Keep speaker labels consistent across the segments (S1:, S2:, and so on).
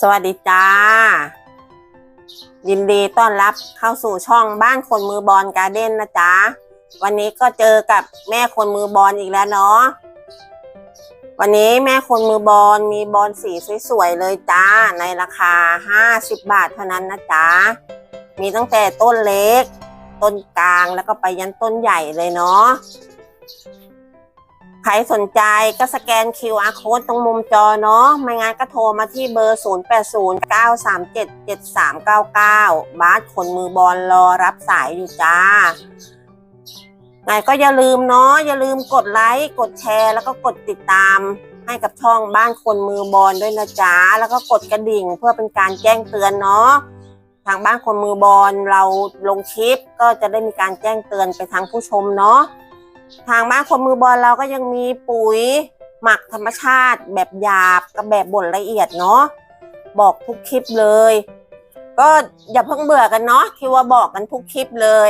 S1: สวัสดีจ้า ยินดีต้อนรับเข้าสู่ช่องบ้านคนมือบอลการ์เด้นนะจ๊ะ วันนี้ก็เจอกับแม่คนมือบอลอีกแล้วเนาะวันนี้แม่คนมือบอลมีบอลสีสวยๆเลยจ้า ในราคา 50 บาทเท่านั้นนะจ๊ะ มีตั้งแต่ต้นเล็ก ต้นกลางแล้วก็ไปยันต้นใหญ่เลยเนาะ ใครสนใจก็สแกน QR code ตรงมุมจอเนาะ ไม่งั้นก็โทรมาที่เบอร์ 0809377399 บาสคนมือบอลรอรับสายอยู่จ้า ไงก็อย่าลืมเนาะ อย่าลืมกดไลค์ กดแชร์ แล้วก็กดติดตามให้กับช่องบ้านคนมือบอลด้วยนะจ๊ะ แล้วก็กดกระดิ่งเพื่อเป็นการแจ้งเตือนเนาะ ทางบ้านคนมือบอลเราลงคลิปก็จะได้มีการแจ้งเตือนไปทางผู้ชมเนาะ ทางบ้านคนมือบอลเราก็ยังมีปุ๋ยหมักธรรมชาติ แบบหยาบกับแบบบดละเอียดเนาะบอกทุกคลิปเลย ก็อย่าเพิ่งเบื่อกันเนาะที่ว่าบอกกันทุกคลิปเลย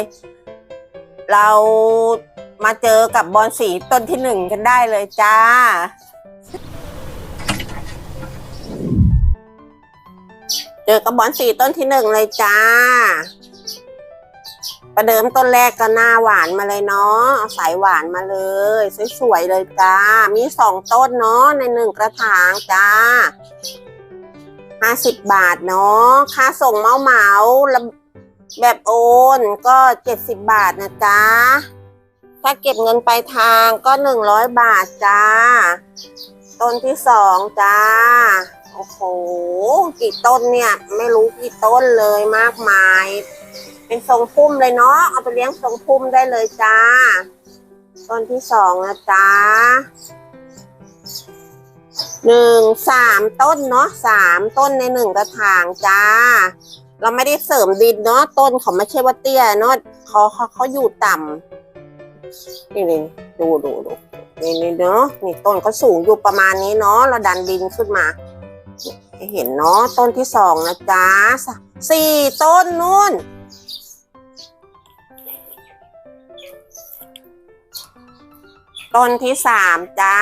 S1: เรามาเจอกับบอลสีต้นที่หนึ่งกันได้เลยจ้าเจอกับบอลสีต้นที่หนึ่งเลยจ้า ประเดิมต้นแรกก็หน้าหวานมาเลยเนาะเอาสายหวานมาเลยสวยๆเลยจ้า มีสองต้นเนาะในหนึ่งกระถางจ้าห้าสิบบาทเนาะค่าส่งเมาเมาแบบโอนก็เจ็ดสิบบาทนะจ้าถ้าเก็บเงินไปลายทางก็หนึ่งร้อยบาทจ้า ต้นที่สองจ้า โอ้โห กี่ต้นเนี่ย ไม่รู้กี่ต้นเลยมากมาย เป็นทรงพุ่มเลยเนาะเอาไปเลี้ยงทรงพุ่มได้เลยจ้าต้นที่สองนะจ้าหนึ่งสามต้นเนาะสามต้นในหนึ่งกระถางจ้า เราไม่ได้เสริมดินเนาะต้นเขาไม่ใช่ว่าเตี้ยเนาะเขาเขาเขาอยู่ต่ำนี่นี่ดูดูดูนี่นี่เนาะนี่ต้นก็สูงอยู่ประมาณนี้เนาะเราดันดินขึ้นมาเห็นเนาะต้นที่สองนะจ้าสี่ต้นนู่น ต้นที่สามจ้า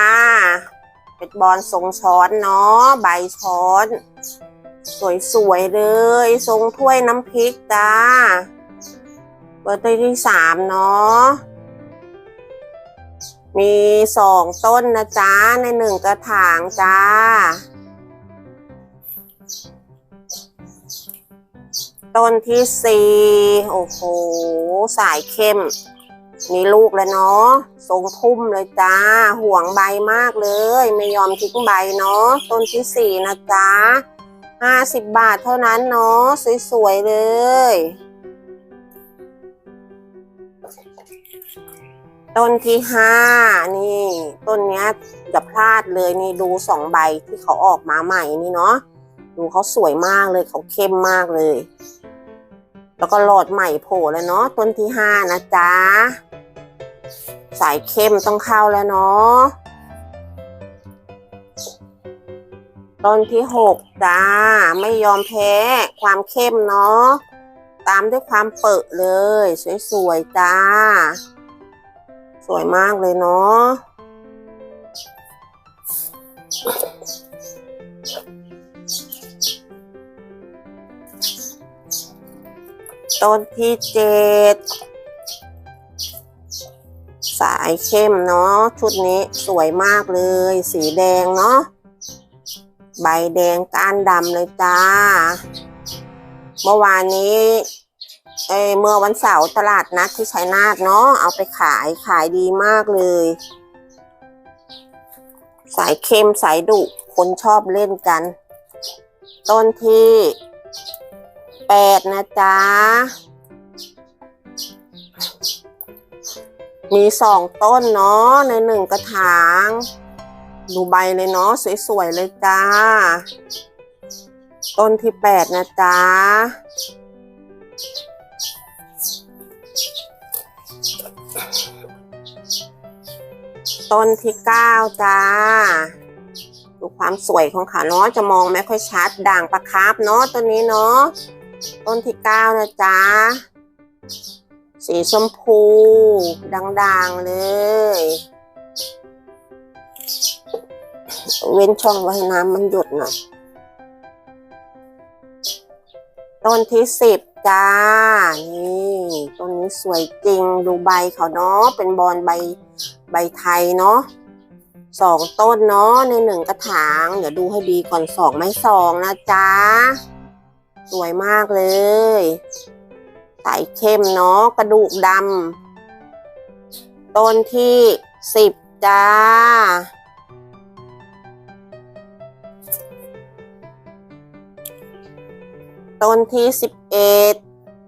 S1: เป็นบอลทรงช้อนเนาะใบช้อน สวยๆเลย ทรงถ้วยน้ำพริกจ้าเบอร์ต้นที่สามเนาะมีสองต้นนะจ้าในหนึ่งกระถางจ้า ต้นที่สี่โอ้โห สายเข้ม มีลูกแล้วเนาะทรงพุ่มเลยจ้า ห่วงใบมากเลย ไม่ยอมทิ้งใบเนาะต้นที่สี่นะจ๊ะห้าสิบบาทเท่านั้นเนาะสวยๆเลย ต้นที่ห้านี่ ต้นเนี้ยอย่าพลาดเลยนี่ดูสองใบที่เขาออกมาใหม่นี่เนาะดูเขาสวยมากเลยเขาเข้มมากเลย แล้วก็หลอดใหม่โผล่แล้วเนาะต้นที่ห้านะจ๊ะ สายเข้มต้องเข้าแล้วเนาะต้นที่หกจ้า ไม่ยอมแพ้ ความเข้มเนาะตามด้วยความเปิดเลย สวยๆจ้า สวยมากเลยเนาะต้นที่เจ็ด สายเข้มเนาะชุดนี้สวยมากเลย สีแดงเนาะใบแดงก้านดำเลยจ้า เมื่อวานนี้เอเมื่อวันเสาร์ตลาดนัดที่ชัยนาทเนาะเอาไปขายขายดีมากเลย สายเข้มสายดุคนชอบเล่นกัน ต้นที่แปดนะจ๊ะ มีสองต้นเนาะในหนึ่งกระถาง ดูใบเลยเนาะสวยๆเลยจ้า ต้นที่แปดนะจ๊ะต้นที่เก้าจ้า ดูความสวยของเขาเนาะจะมองไม่ค่อยชัดด่างปลาคาร์ฟเนาะต้นนี้เนาะต้นที่เก้านะจ๊ะสีชมพู ด่างๆเลย เว้นช่องไว้ให้น้ำมันหยดหน่อยต้นที่สิบจ้า นี่ต้นนี้สวยจริง ดูใบเขาเนาะ เป็นบอนใบใบไทยเนาะสองต้นเนาะในหนึ่งกระถาง เดี๋ยวดูให้ดีก่อนสองไม่สองนะจ๊ะ สวยมากเลยใสเข้มเนาะกระดูกดำ ต้นที่สิบจ้า ต้นที่สิบเอ็ด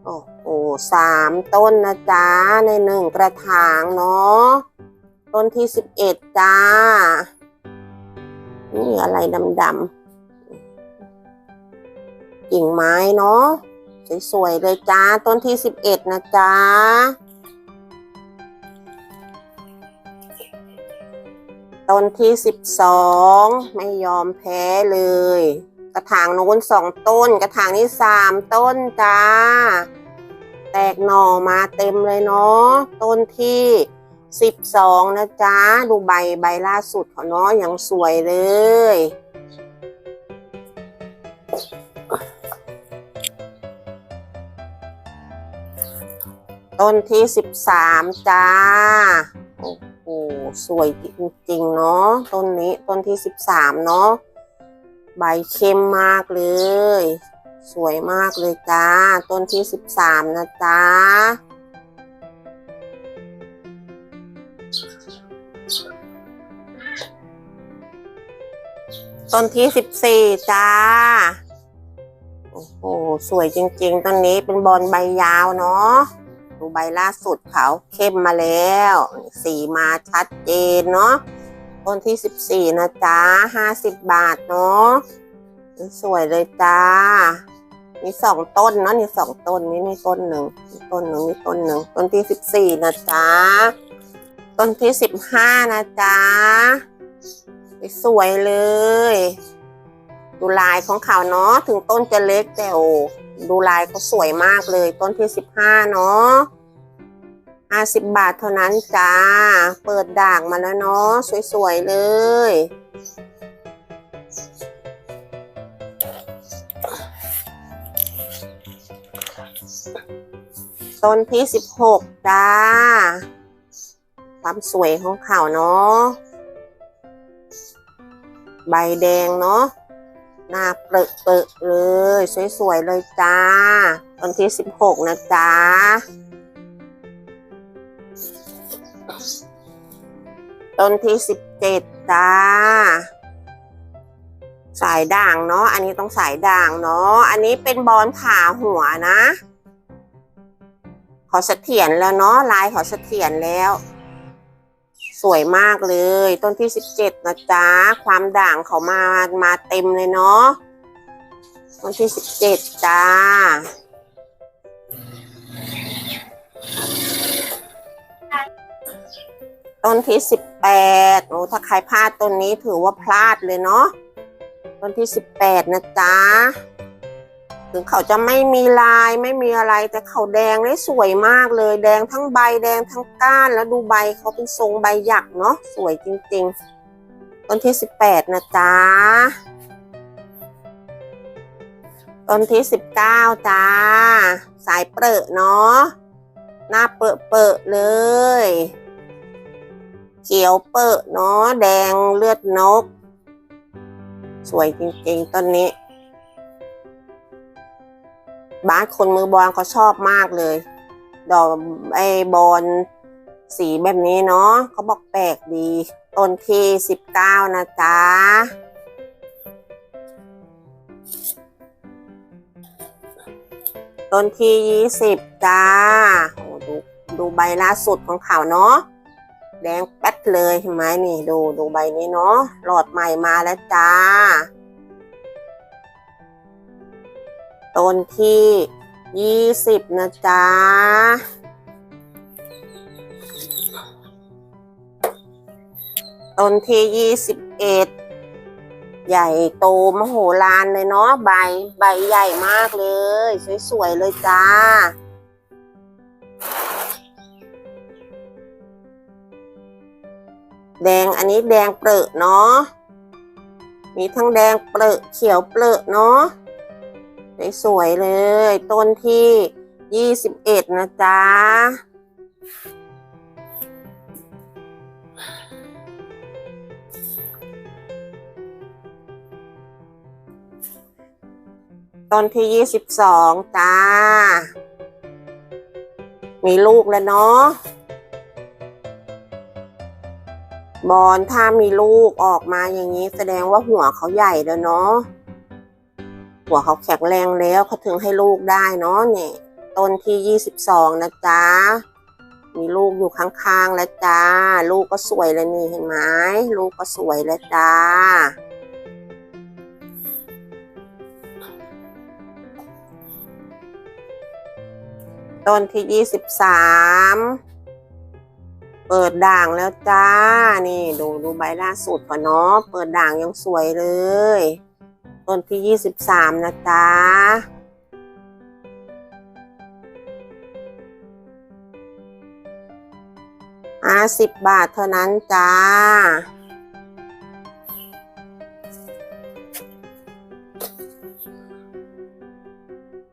S1: โอ้โหสามต้นนะจ๊ะ ในหนึ่งกระถางเนาะ ต้นที่สิบเอ็ดจ้า นี่อะไรดำๆกิ่งไม้เนาะ สวยๆเลยจ้า ต้นที่สิบเอ็ดนะจ๊ะ ต้นที่สิบสองไม่ยอมแพ้เลย กระถางโน้นสองต้น กระถางนี้สามต้นจ้า แตกหน่อมาเต็มเลยเนาะต้นที่สิบสองนะจ๊ะ ดูใบใบล่าสุดเขาเนาะยังสวยเลย ต้นที่สิบสามจ้าโอ้ โหสวยจริงๆเนาะต้นนี้ต้นที่สิบสามเนาะใบเข้มมากเลย สวยมากเลยจ้า ต้นที่สิบสามนะจ๊ะต้นที่สิบสี่จ้า โอ้โห สวยจริงๆ ต้นนี้เป็นบอลใบยาวเนาะ ดูใบล่าสุดเขาเข้มมาแล้ว สีมาชัดเจนเนาะต้นที่สิบสี่นะจ๊ะห้าสิบบาทเนาะสวยเลยจ้า มีสองต้นเนาะนี่สองต้นนี่นี่ต้นหนึ่งมีต้นหนึ่งนี่ต้นหนึ่งต้นที่สิบสี่นะจ๊ะต้นที่สิบห้านะจ๊ะสวยเลย ดูลายของเขาเนาะถึงต้นจะเล็กแต่โอ้ ดูลายเขาสวยมากเลยต้นที่สิบห้าเนาะห้าสิบบาทเท่านั้นจ้า เปิดด่างมาแล้วเนาะสวยๆเลย ต้นที่สิบหกจ้า ความสวยของเขาเนาะใบแดงเนาะ หน้าเปรอะเปอะเลย สวยๆเลยจ้าต้นที่สิบหกนะจ๊ะต้นที่สิบเจ็ดจ้า สายด่างเนาะอันนี้ต้องสายด่างเนาะอันนี้เป็นบอลผ่าหัวนะ ขอเสถียรแล้วเนาะลายขอเสถียรแล้ว สวยมากเลย ต้นที่สิบเจ็ดนะจ๊ะ ความด่างเขามามาเต็มเลยเนาะต้นที่สิบเจ็ดจ้าต้นที่สิบแปดโอ้ถ้าใครพลาดต้นนี้ถือว่าพลาดเลยเนาะ ต้นที่สิบแปดนะจ๊ะ ถึงเขาจะไม่มีลายไม่มีอะไร แต่เขาแดงได้สวยมากเลย แดงทั้งใบแดงทั้งก้านแล้วดูใบเขาเป็นทรงใบหยักเนาะสวยจริงๆ ต้นที่สิบแปดนะจ๊ะต้นที่สิบเก้าจ้า สายเปรอะเนาะหน้าเปรอะเปรอะเลยเขียวเปรอะเนาะแดงเลือดนก สวยจริงๆต้นนี้ บ้านคนมือบอลเขาชอบมากเลย ดอกไอ้บอลสีแบบนี้เนาะเขาบอกแปลกดี ต้นที่สิบเก้านะจ๊ะต้นที่ยี่สิบจ้าโอ้ดูดูใบล่าสุดของเขาเนาะแดงแป๊ดเลยเห็นไหมนี่ ดูดูใบนี้เนาะหลอดใหม่มาแล้วจ้า ต้นที่ยี่สิบนะจ๊ะ ต้นที่ยี่สิบเอ็ดใหญ่โตมโหฬารเลยเนาะใบ ใบใหญ่มากเลย สวยๆเลยจ้าแดงอันนี้แดงเปรอะเนาะ มีทั้งแดงเปรอะเขียวเปรอะเนาะ สวยๆเลย ต้นที่ยี่สิบเอ็ดนะจ๊ะต้นที่ยี่สิบสองจ้า มีลูกแล้วเนาะ บอลถ้ามีลูกออกมาอย่างนี้แสดงว่าหัวเขาใหญ่แล้วเนาะ หัวเขาแข็งแรงแล้วเขาถึงให้ลูกได้เนาะเนี่ยต้นที่ยี่สิบสองนะจ๊ะมีลูกอยู่ข้างๆแล้วจ้า ลูกก็สวยเลยนี่เห็นไหมลูกก็สวยแล้วจ้า ต้นที่ยี่สิบสามเปิดด่างแล้วจ้า นี่ดูดูใบล่าสุดก่อนเนาะเปิดด่างยังสวยเลย ต้นที่ยี่สิบสามนะจ๊ะห้าสิบบาทเท่านั้นจ้า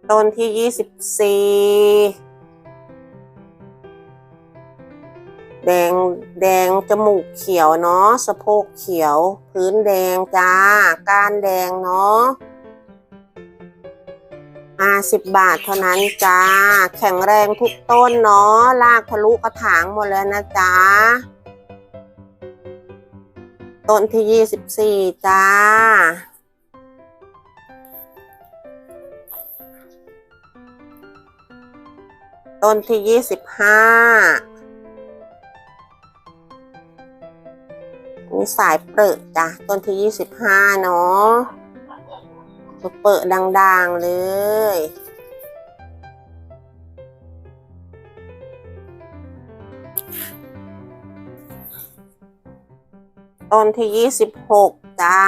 S1: ต้นที่ยี่สิบสี่ แดงแดงจมูกเขียวเนาะสะโพกเขียว พื้นแดงจ้า ก้านแดงเนาะห้าสิบบาทเท่านั้นจ้า แข็งแรงทุกต้นเนาะลากทะลุกระถางหมดแล้วนะจ้าต้นที่ยี่สิบสี่จ้าต้นที่ยี่สิบห้า มีสายเปิดจ้ะต้นที่ยี่สิบห้าเนาะเปิดดังๆเลยต้นที่ยี่สิบหกจ้า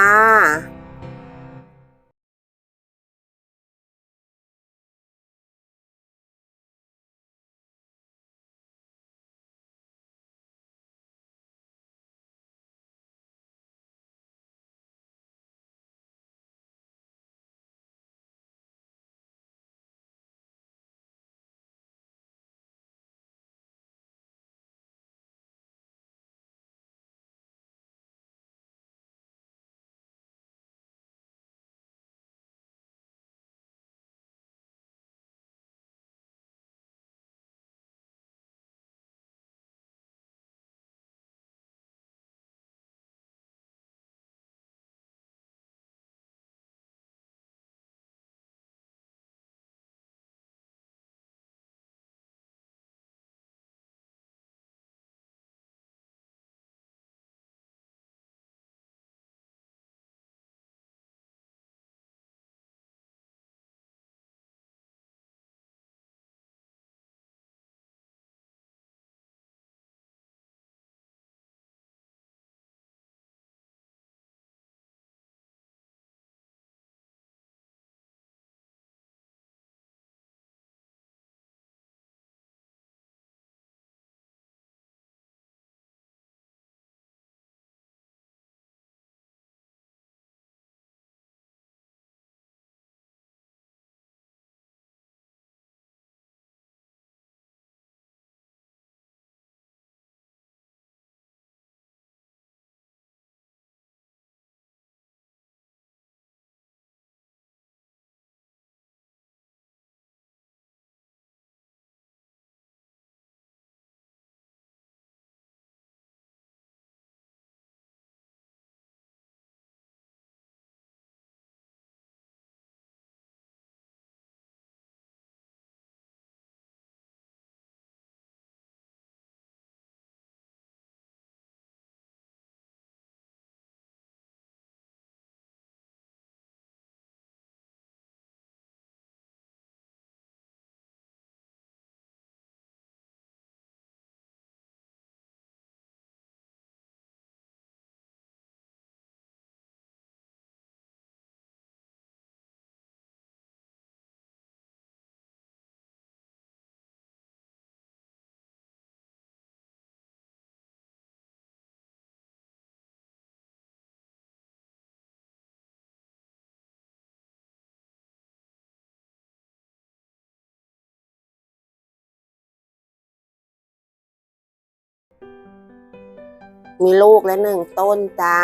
S1: มีลูกแล้วหนึ่งต้นจ้า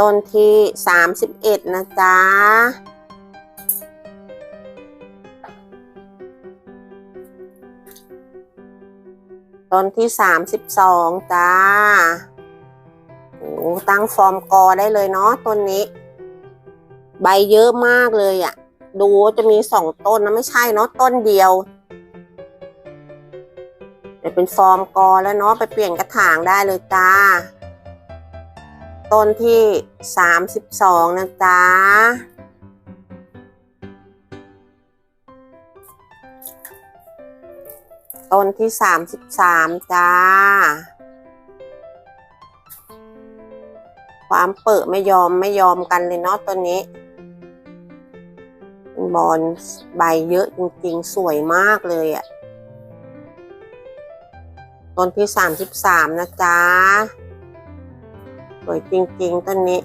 S1: ต้นที่สามสิบเอ็ดนะจ๊ะต้นที่สามสิบสองจ้า โอ้ตั้งฟอร์มกอได้เลยเนาะต้นนี้ ใบเยอะมากเลยอะ่ะ ดูจะมีสองต้นนะไม่ใช่เนาะต้นเดียว เป็นฟอร์มกอแล้วเนาะไปเปลี่ยนกระถางได้เลยจ้า ต้นที่สามสิบสองนะจ๊ะต้นที่สามสิบสามจ้า ความเปิดไม่ยอมไม่ยอมกันเลยเนาะต้นนี้บอลใบเยอะจริงๆ สวยมากเลยอะ่ะ ต้นที่สามสิบสามนะจ๊ะ สวยจริง ๆต้นนี้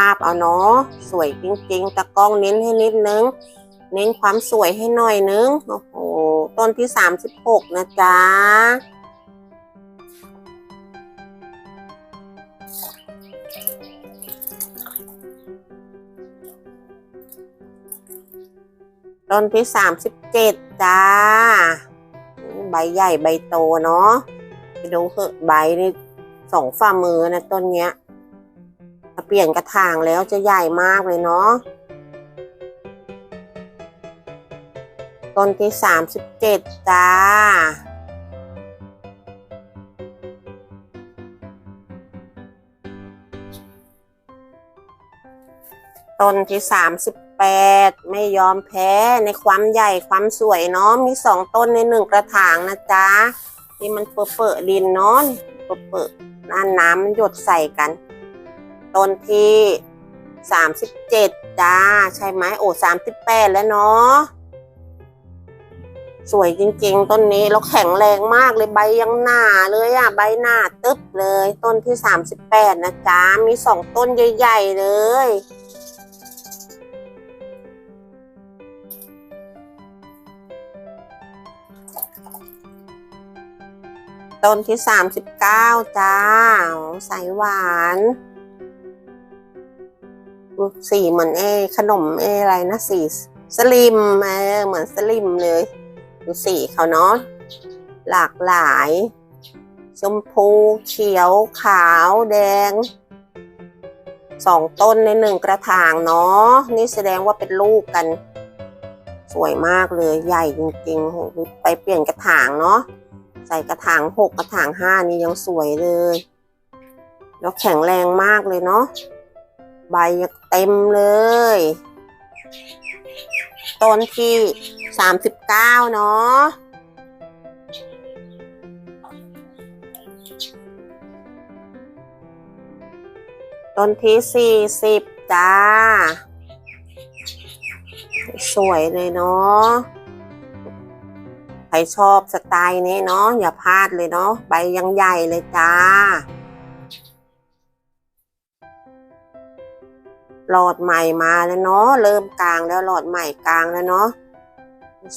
S1: ภาพเอาเนาะสวยจริงๆตะกล้องเน้นให้นิดนึง เน้นความสวยให้หน่อยนึงโอ้โหต้นที่สามสิบหกนะจ๊ะต้นที่สามสิบเจ็ดจ้า ใบใหญ่ใบโตเนาะไปดูเหอะใบนี่สองฝ่ามือนะต้นเนี้ย เปลี่ยนกระถางแล้วจะใหญ่มากเลยเนาะต้นที่สามสิบเจ็ดจ้า ต้นที่สามสิบแปดไม่ยอมแพ้ในความใหญ่ความสวยเนาะมีสองต้นในหนึ่งกระถางนะจ๊ะนี่มันเปิดเปิดดินเนาะเปิดเปิดน้ำน้ำมันหยดใส่กัน ต้นที่สามสิบเจ็ดจ้า ใช่ไหมโอ้สามสิบแปดแล้วเนาะสวยจริงๆ ต้นนี้แล้วแข็งแรงมากเลยใบยังหนาเลยอะใบหนาตึ๊บเลย ต้นที่สามสิบแปดนะจ๊ะมีสองต้นใหญ่ๆเลยต้นที่สามสิบเก้าจ้า ใสหวาน สีเหมือนเอขนมเออะไรนะสีสลิมเออเหมือนสลิมเลย ดูสีเขาเนาะหลากหลาย ชมพูเขียวขาวแดงสองต้นในหนึ่งกระถางเนาะนี่แสดงว่าเป็นลูกกัน สวยมากเลยใหญ่จริงๆโหไปเปลี่ยนกระถางเนาะใส่กระถางหกกระถางห้านี่ยังสวยเลย แล้วแข็งแรงมากเลยเนาะ ใบยังเต็มเลย ต้นที่สามสิบเก้าเนาะต้นที่สี่สิบจ้า สวยเลยเนาะใครชอบสไตล์นี้เนาะอย่าพลาดเลยเนาะใบยังใหญ่เลยจ้า หลอดใหม่มาแล้วเนาะเริ่มกลางแล้วหลอดใหม่กลางแล้วเนาะ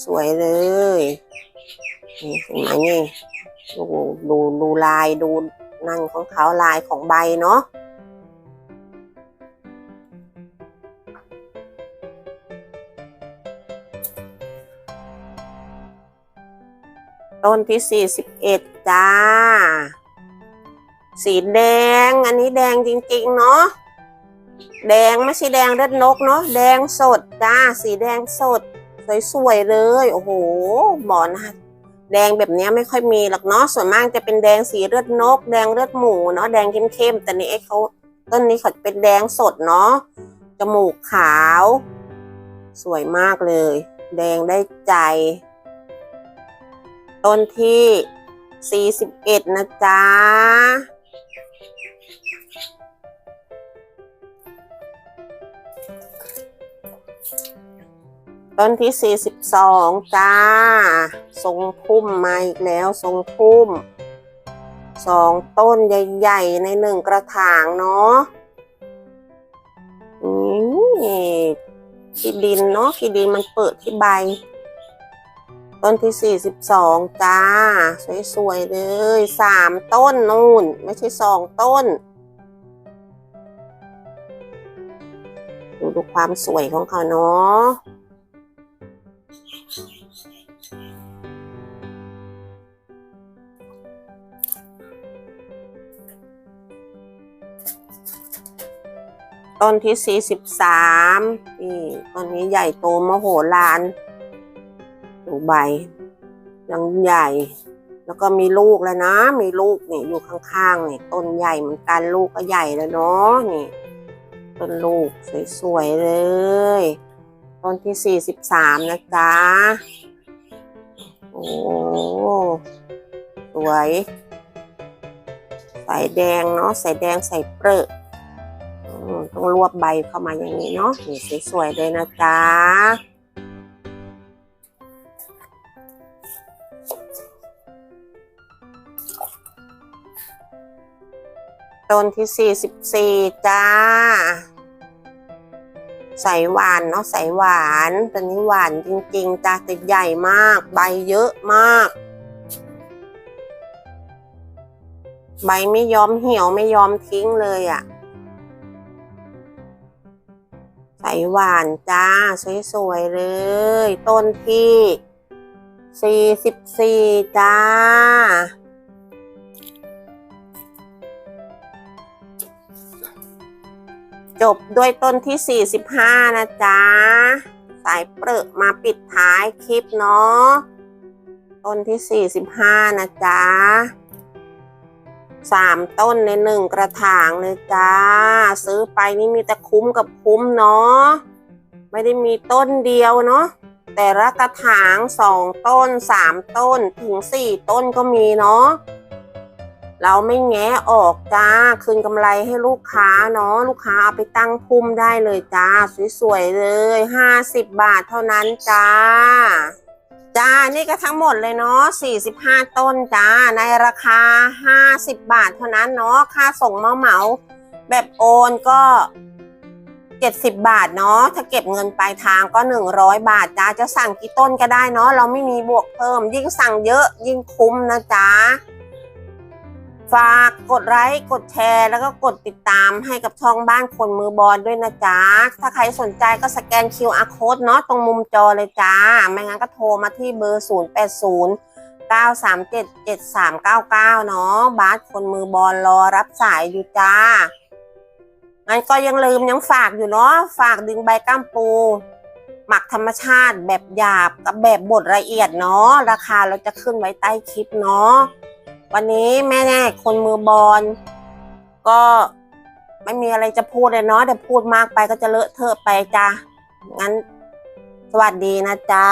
S1: สวยเลยนี่เห็นไหมนี่ดูดูดูลายดูนั่นของเขาลายของใบเนาะต้นที่สี่สิบเอ็ดจ้า สีแดง อันนี้แดงจริง ๆ เนาะ แดงไม่ใช่แดงเลือดนกเนาะแดงสดจ้าสีแดงสด สวยๆเลย โอ้โหหมอนะแดงแบบเนี้ยไม่ค่อยมีหรอกเนาะส่วนมากจะเป็นแดงสีเลือดนก แดงเลือดหมูเนาะแดงเข้มๆแต่นี่ไอ้เขาต้นนี้เขาเป็นแดงสดเนาะจมูกขาว สวยมากเลย แดงได้ใจ ต้นที่ 41 นะจ๊ะ ต้นที่ 42 จ้า ทรงพุ่มมาอีกแล้วทรงพุ่มสองต้นใหญ่ ๆ ในหนึ่งกระถางเนาะนี่ที่ดินเนาะที่ดินมันเปิดที่ใบ ต้นที่ 42 จ้า สวย ๆ เลยสามต้นนู่น ไม่ใช่สองต้น ดูดูความสวยของเขาเนาะ ต้นที่ 43 นี่ต้นนี้ใหญ่โตมโหฬารดูใบ ยังใหญ่ แล้วก็มีลูกแล้วนะ มีลูกนี่อยู่ข้างๆนี่ต้นใหญ่เหมือนกันลูกก็ใหญ่แล้วเนาะนี่ต้นลูกสวยๆเลย ต้นที่ 43 นะจ๊ะ โอ้สวยใส่แดงเนาะใส่แดงใส่เปรอะอืม ต้องรวบใบเข้ามาอย่างนี้เนาะนี่สวยๆเลยนะจ๊ะต้นที่ 44 จ้า ใส่หวานเนาะใส่หวานตัวนี้หวานจริงๆจ้าแต่ใหญ่มาก ใบเยอะมาก ใบไม่ยอมเหี่ยวไม่ยอมทิ้งเลยอะ่ะ ใส่หวานจ้า สวยๆเลย ต้นที่ 44 จ้า จบด้วยต้นที่ 45 นะจ๊ะ สายเปรอะมาปิดท้ายคลิปเนาะ ต้นที่ 45 นะจ๊ะ สามต้นในหนึ่งกระถางเลยจ้า ซื้อไปนี่มีแต่คุ้มกับคุ้มเนาะไม่ได้มีต้นเดียวเนาะแต่ละกระถางสองต้นสามต้นถึงสี่ต้นก็มีเนาะเราไม่แงะออกจ้าคืนกำไรให้ลูกค้าเนาะลูกค้าเอาไปตั้งพุ่มได้เลยจ้า สวยๆเลยห้าสิบบาทเท่านั้นจ้า จ้า นี่ก็ทั้งหมดเลยเนาะ 45 ต้นจ้า ในราคา 50 บาทเท่านั้นเนาะ ค่าส่งเมาเหมา แบบโอนก็ 70 บาทเนาะ ถ้าเก็บเงินปลายทางก็ 100 บาทจ้า จะสั่งกี่ต้นก็ได้เนาะ เราไม่มีบวกเพิ่ม ยิ่งสั่งเยอะยิ่งคุ้มนะจ้า ฝากกดไลค์กดแชร์ แล้วก็กดติดตามให้กับช่องบ้านคนมือบอลด้วยนะจ๊ะ ถ้าใครสนใจก็สแกน QR code เนาะตรงมุมจอเลยจ้า ไม่งั้นก็โทรมาที่เบอร์ 0 8 0 9 3 7 7 3 9 9 เนาะบ้าสคนมือบอลรอรับสายอยู่จ้า งั้นก็ยังลืมยังฝากอยู่เนาะฝากดึงใบก้ามปู หมักธรรมชาติแบบหยาบกับแบบบดละเอียดเนาะราคาเราจะขึ้นไว้ใต้คลิปเนาะ วันนี้แม่แน่คนมือบอลก็ไม่มีอะไรจะพูดเลยเนาะเดี๋ยวพูดมากไปก็จะเลอะเทอะไปจ้ะงั้นสวัสดีนะจ๊ะ